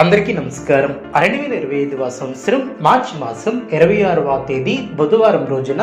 అందరికీ నమస్కారం. రెండు వేల ఇరవై ఐదవ సంవత్సరం మార్చి మాసం ఇరవై ఆరవ తేదీ బుధవారం రోజున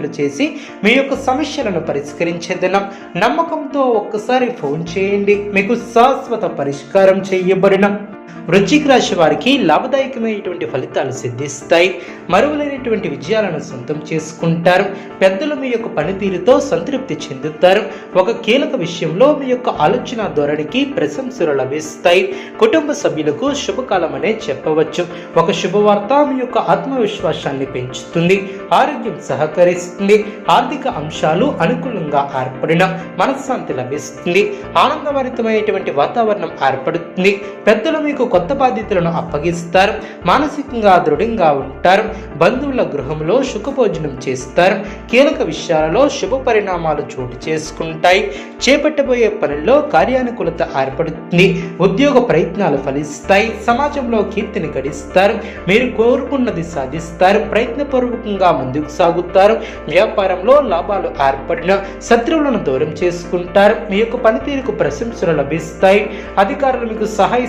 పూజలు చేసి మీ యొక్క సమస్యలను పరిష్కరించేదనం. నమ్మకంతో ఒక్కసారి ఫోన్ చేయండి. మీకు శాశ్వత పరిష్కారం చేయబడిన వృశ్చిక రాశి వారికి లాభదాయకమైనటువంటి ఫలితాలు సిద్ధిస్తాయి. మరువలేనటువంటి విజయాలను సొంతం చేసుకుంటారు. పెద్దలు మీ యొక్క పనితీరుతో సంతృప్తి చెందుతారు. ఒక కీలక విషయంలో మీ యొక్క ఆలోచన ధోరణికి ప్రశంసలు లభిస్తాయి. కుటుంబ సభ్యులకు శుభకాలం అనే చెప్పవచ్చు. ఒక శుభవార్త మీ యొక్క ఆత్మవిశ్వాసాన్ని పెంచుతుంది. ఆరోగ్యం సహకరిస్తుంది. ఆర్థిక అంశాలు అనుకూలంగా ఏర్పడిన మనశ్శాంతి లభిస్తుంది. ఆనందభరితమైనటువంటి వాతావరణం ఏర్పడుతుంది. పెద్దలు మీకు కొత్త బాధ్యతలను అప్పగిస్తారు. మానసికంగా దృఢంగా ఉంటారు. బంధువుల గృహంలో సుఖభోజనం చేస్తారు. కీలక విషయాలలో శుభ పరిణామాలు చోటు చేసుకుంటాయి. చేపట్టబోయే పనుల్లో కార్యానుకూలత ఏర్పడుతుంది. ఉద్యోగ ప్రయత్నాలు ఫలిస్తాయి. సమాజంలో కీర్తిని గడిస్తారు. మీరు కోరుకున్నది సాధిస్తారు. ప్రయత్నపూర్వకంగా ముందుకు సాగుతారు. వ్యాపారంలో లాభాలు ఏర్పడిన శత్రువులను దూరం చేసుకుంటారు. మీ యొక్క పనితీరుకు ప్రశంసలు లభిస్తాయి. అధికారులు మీకు సహాయ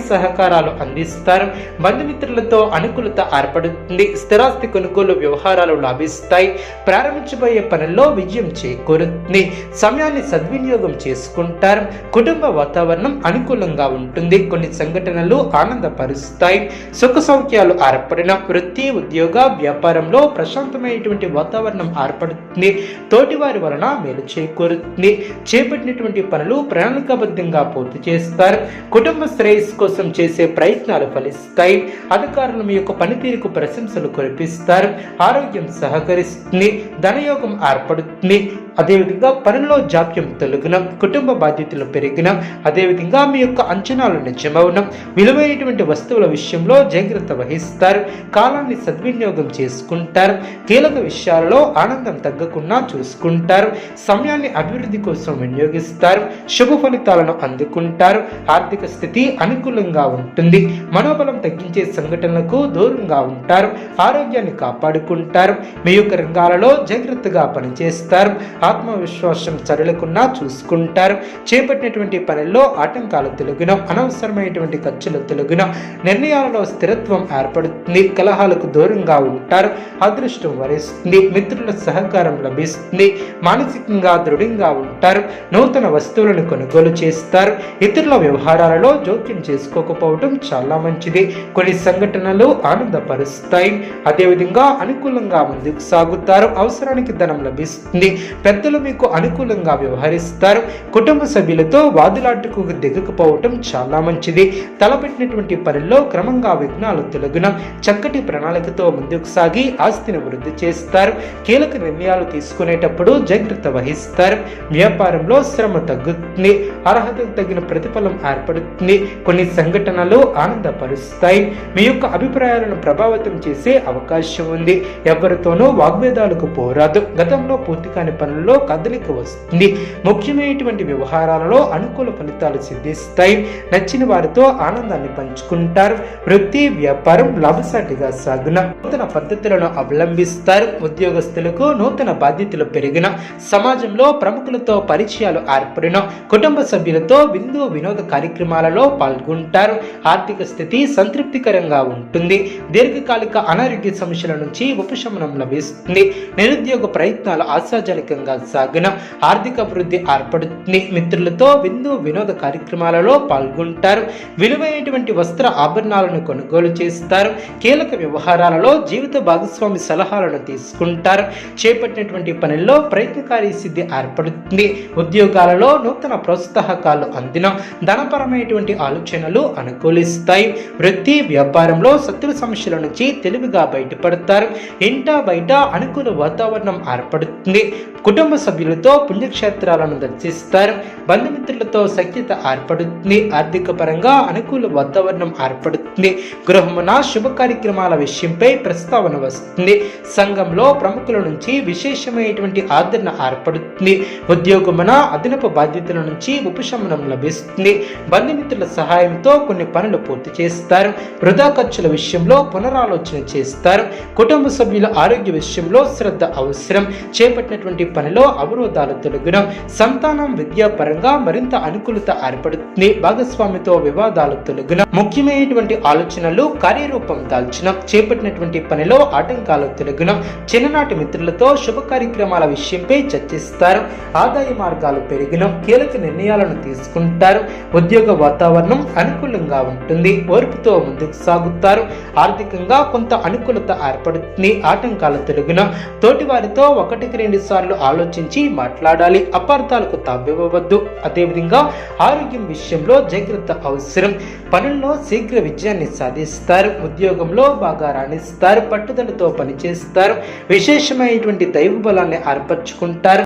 సహకారాలు అందిస్తారు. బంధుమిత్రులతో అనుకూలత ఏర్పడుతుంది. స్థిరాస్తి కొనుగోలు వ్యవహారాలు లాభిస్తాయి. ప్రారంభించబోయే పనుల్లో విజయం చేకూరుతుంది. సమయాన్ని సద్వినియోగం చేసుకుంటారు. కుటుంబ వాతావరణం అనుకూలంగా ఉంటుంది. కొన్ని సంఘటనలు ఆనందపరుస్తాయి. సుఖ సౌఖ్యాలు ఏర్పడిన వృత్తి ఉద్యోగ వ్యాపారంలో ప్రశాంతమైనటువంటి వాతావరణం ఏర్పడుతుంది. తోటివారి వలన మేలు చేకూరుతుంది. చేపట్టినటువంటి పనులు ప్రణాళికాబద్ధంగా పూర్తి చేస్తారు. కుటుంబ శ్రేయస్సు కోసం చేసే ప్రయత్నాలు ఫలిస్తాయి. అధికారులు మీ యొక్క పనితీరుకు ప్రశంసలు కురిపిస్తారు. ఆరోగ్యం సహకరిస్తుంది. ధనయోగం ఏర్పడుతుంది. అదేవిధంగా పనుల్లో జాప్యం తొలగిన కుటుంబ బాధ్యతలు పెరిగిన అదేవిధంగా మీ యొక్క అంచనాలు నిజమవున. విలువైనటువంటి వస్తువుల విషయంలో జాగ్రత్త వహిస్తారు. కాలాన్ని సద్వినియోగం చేసుకుంటారు. కీలక విషయాలలో ఆనందం తగ్గకుండా చూసుకుంటారు. సమయాన్ని అభివృద్ధి కోసం వినియోగిస్తారు. శుభ ఫలితాలను అందుకుంటారు. ఆర్థిక స్థితి అనుకూలంగా ఉంటుంది. మనోబలం తగ్గించే సంఘటనలకు దూరంగా ఉంటారు. ఆరోగ్యాన్ని కాపాడుకుంటారు. మీ యొక్క రంగాలలో జాగ్రత్తగా పనిచేస్తారు. ఆత్మవిశ్వాసం సరళకున్నా చూసుకుంటారు. చేపట్టినటువంటి పనుల్లో ఆటంకాలు తొలగిన అనవసరమైనటువంటి ఖర్చులు తొలగిన. నిర్ణయాలలో స్థిరత్వం ఏర్పడుతుంది. కలహాలకు దూరంగా ఉంటారు. అదృష్టం వరిస్తుంది. మిత్రుల సహకారం లభిస్తుంది. మానసికంగా దృఢంగా ఉంటారు. నూతన వస్తువులను కొనుగోలు చేస్తారు. ఇతరుల వ్యవహారాలలో జోక్యం చేసుకోకపోవడం చాలా మంచిది. కొన్ని సంఘటనలు ఆనందపరుస్తాయి. అదేవిధంగా అనుకూలంగా ముందుకు సాగుతారు. అవసరానికి ధనం లభిస్తుంది. పెద్దలు మీకు అనుకూలంగా వ్యవహరిస్తారు. కుటుంబ సభ్యులతో వాదులాటకు దిగకపోవటం చాలా మంచిది. తలపెట్టినటువంటి పనుల్లో క్రమంగా విఘ్నాలు తొలగిన. చక్కటి ప్రణాళికతో ముందుకు సాగి ఆస్తిని వృద్ధి చేస్తారు. కీలక నిర్ణయాలు తీసుకునేటప్పుడు జాగ్రత్త వహిస్తారు. వ్యాపారంలో శ్రమ తగ్గుతుంది. అర్హతకు తగిన ప్రతిఫలం ఏర్పడుతుంది. కొన్ని సంఘటనలు ఆనందపరుస్తాయి. మీ యొక్క అభిప్రాయాలను ప్రభావితం చేసే అవకాశం ఉంది. ఎవరితోనూ వాగ్వేదాలకు పోరాదు. గతంలో పూర్తి కాని పనుల్లో కదలిక వస్తుంది. ముఖ్యమైనటువంటి వ్యవహారాలలో అనుకూల ఫలితాలు సిద్ధిస్తాయి. నచ్చిన వారితో ఆనందాన్ని పంచుకుంటారు. వృత్తి వ్యాపారం లాభసాటిగా సాగున నూతన పద్ధతులను అవలంబిస్తారు. ఉద్యోగస్తులకు నూతన బాధ్యతలు పెరిగిన సమాజంలో ప్రముఖులతో పరిచయాలు ఏర్పడిన కుటుంబ సభ్యులతో విందు వినోద కార్యక్రమాలలో పాల్గొంటారు. ఆర్థిక స్థితి సంతృప్తికరంగా ఉంటుంది. దీర్ఘకాలిక అనారోగ్య సమస్యల నుంచి ఉపశమనం లభిస్తుంది. నిరుద్యోగ ప్రయత్నాలు ఆశాజనకంగా సాగిన ఆర్థిక అభివృద్ధి ఏర్పడుతుంది. మిత్రులతో విందు వినోద కార్యక్రమాలలో పాల్గొంటారు. విలువైనటువంటి వస్త్ర ఆభరణాలను కొనుగోలు చేస్తారు. కీలక వ్యవహారాలలో జీవిత భాగస్వామి సలహాలను తీసుకుంటారు. చేపట్టినటువంటి పనుల్లో ప్రయత్నకారి సిద్ధి ఏర్పడుతుంది. ఉద్యోగాలలో నూతన ప్రోత్సాహకాలు అందిన ధనపరమైనటువంటి ఆలోచనలు అనుకూలిస్తాయి. వృత్తి వ్యాపారంలో శత్రు సమస్యల నుంచి తెలివిగా బయటపడతారు. ఇంట బయట అనుకూల వాతావరణం ఏర్పడుతుంది. కుటుంబ కుటుంబ సభ్యులతో పుణ్యక్షేత్రాలను దర్శిస్తారు. బంధుమిత్రులతో సఖ్యత ఏర్పడుతుంది. ఆర్థిక పరంగా అనుకూల వాతావరణం ఏర్పడుతుంది. గృహమున శుభ కార్యక్రమాల విషయంపై ప్రస్తావన వస్తుంది. సంఘంలో ప్రముఖుల నుంచి విశేషమైనటువంటి ఆదరణ ఏర్పడుతుంది. ఉద్యోగమున అదనపు బాధ్యతల నుంచి ఉపశమనం లభిస్తుంది. బంధుమిత్రుల సహాయంతో కొన్ని పనులు పూర్తి చేస్తారు. వృధా ఖర్చుల విషయంలో పునరాలోచన చేస్తారు. కుటుంబ సభ్యుల ఆరోగ్య విషయంలో శ్రద్ధ అవసరం. చేపట్టినటువంటి పనులు అవరోధాలు తొలగిన. సంతానం విద్యాపరంగా మరింత అనుకూలత ఏర్పడుతుంది. భాగస్వామితో వివాదాలు తొలగిన. ముఖ్యమైనటువంటి ఆలోచనలు కార్యరూపం దాల్చిన. చేపట్టినటువంటి పనిలో ఆటంకాలు తొలగిన. చిన్ననాటి మిత్రులతో శుభ కార్యక్రమాల విషయంపై చర్చిస్తారు. ఆదాయ మార్గాలు పెరిగిన. కీలక నిర్ణయాలను తీసుకుంటారు. ఉద్యోగ వాతావరణం అనుకూలంగా ఉంటుంది. ఓర్పుతో ముందుకు సాగుతారు. ఆర్థికంగా కొంత అనుకూలత ఏర్పడుతుంది. ఆటంకాలు తొలగిన. తోటివారితో ఒకటికి రెండు సార్లు ఆలోచించి మాట్లాడాలి. అపార్థాలకు తావివ్వవద్దు. అదేవిధంగా ఆరోగ్యం విషయంలో జాగ్రత్త అవసరం. పనుల్లో శీఘ్ర విజయాన్ని సాధిస్తారు. ఉద్యోగంలో బాగా రాణిస్తారు. పట్టుదలతో పనిచేస్తారు. విశేషమైనటువంటి దైవ బలాన్ని ఏర్పరచుకుంటారు.